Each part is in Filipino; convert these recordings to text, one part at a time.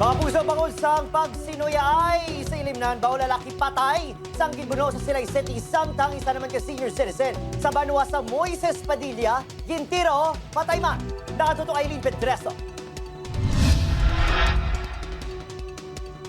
Puso bangod sang pagsinuyay sa ilimnan ba o lalaki patay. Sang gibuno sa Silay City samtang isa naman ka senior citizen. Sa banwa sa Moises Padilla gintiro patay man. Nakatuto kay Lynn Pedreso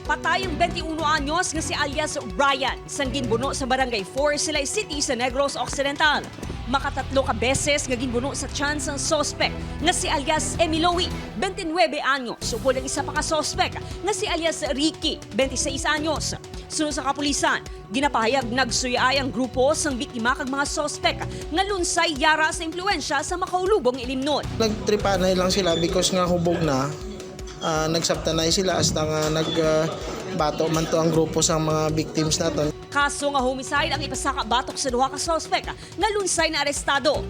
Patay ang 21 anyos nga si alias Ryan sang ginbuno sa barangay 4 Silay City sa Negros Occidental. Makatatlo ka beses nga ginbuno sa chance ang sospek nga si alias Emilowi, 29 anyos. Upod ang isa pa ka sospek nga si alias Ricky, 26 anyos. Sunod sa kapulisan, ginapahayag nagsuyay ang grupo sang biktima kag mga sospek nga lunsay yara sa impluensya sa makaulubong ilimnon. Nagtripanay lang sila because nga hubog na. Ah, nagsabtanay sila hasta nga nag ah, bato man to ang grupo sa mga victims naton. Kaso nga homicide ang ipasaka batok sa duha ka sospek nga lunsay na arestado.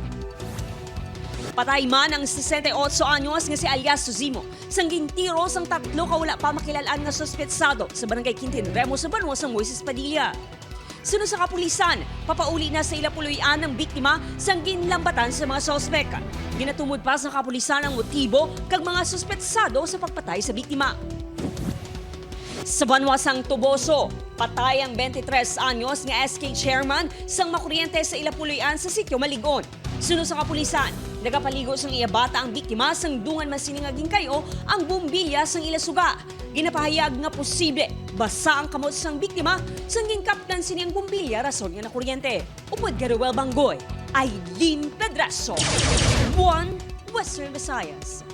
Patay man ang 68 anyos nga si alias Suzimo. Sangging tiro sang tatlo ka wala pa makilalaan nga sospetsado sa barangay Quintin Remo sa Banwa sa Moises Padilla. Sunod sa kapulisan, papauli na sa ilapuluyan ng biktima sang ginlambatan sa mga sospek. Ginatumod pa sa kapulisan ang motibo kag mga sospetsado sa pagpatay sa biktima. Sa banwasang Tuboso, patay ang 23 anyos nga SK chairman sang makuryente sa Ilapuluyan sa sitio Maligon. Sunod sa kapulisan, nagapaligo sang iyabata ang biktima sang dungan masiningaging kayo ang bumbilya sang ilasuga. Ginapahayag nga posible basa ang kamot sang biktima sang ginkaptan sini ang bumbilya rason nga na kuryente. Upod Garuel Banggoy, Aileen Pedraso. One Western Visayas.